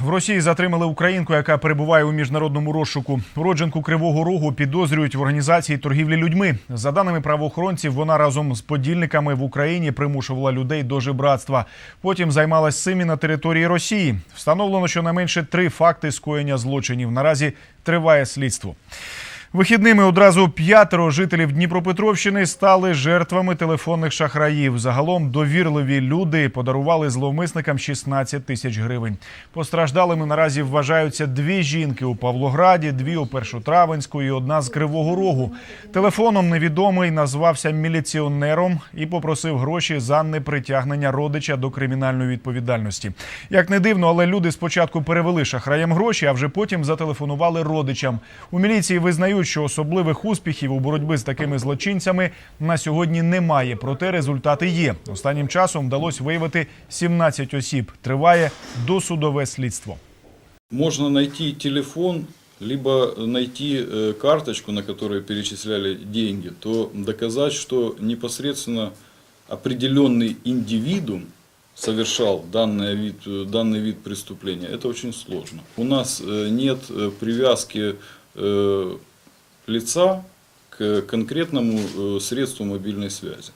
В Росії затримали українку, яка перебуває у міжнародному розшуку. Уродженку Кривого Рогу підозрюють в організації торгівлі людьми. За даними правоохоронців, вона разом з подільниками в Україні примушувала людей до жебратства. Потім займалась цим на території Росії. Встановлено щонайменше три факти скоєння злочинів. Наразі триває слідство. Вихідними одразу п'ятеро жителів Дніпропетровщини стали жертвами телефонних шахраїв. Загалом довірливі люди подарували зловмисникам 16 тисяч гривень. Постраждалими наразі вважаються дві жінки у Павлограді, дві у Першотравенську і одна з Кривого Рогу. Телефоном невідомий назвався міліціонером і попросив гроші за непритягнення родича до кримінальної відповідальності. Як не дивно, але люди спочатку перевели шахраям гроші, а вже потім зателефонували родичам. У міліції визнають, що особливих успіхів у боротьбі з такими злочинцями на сьогодні немає. Проте результати є. Останнім часом вдалося виявити 17 осіб. Триває досудове слідство. Можно найти телефон, либо найти э, карточку, на которой перечисляли деньги, то доказать, что непосредственно определенный индивидуум совершал данный вид, э, данный вид преступления, это очень сложно. У нас э, нет э, привязки э, лица к конкретному э, средству мобильной связи.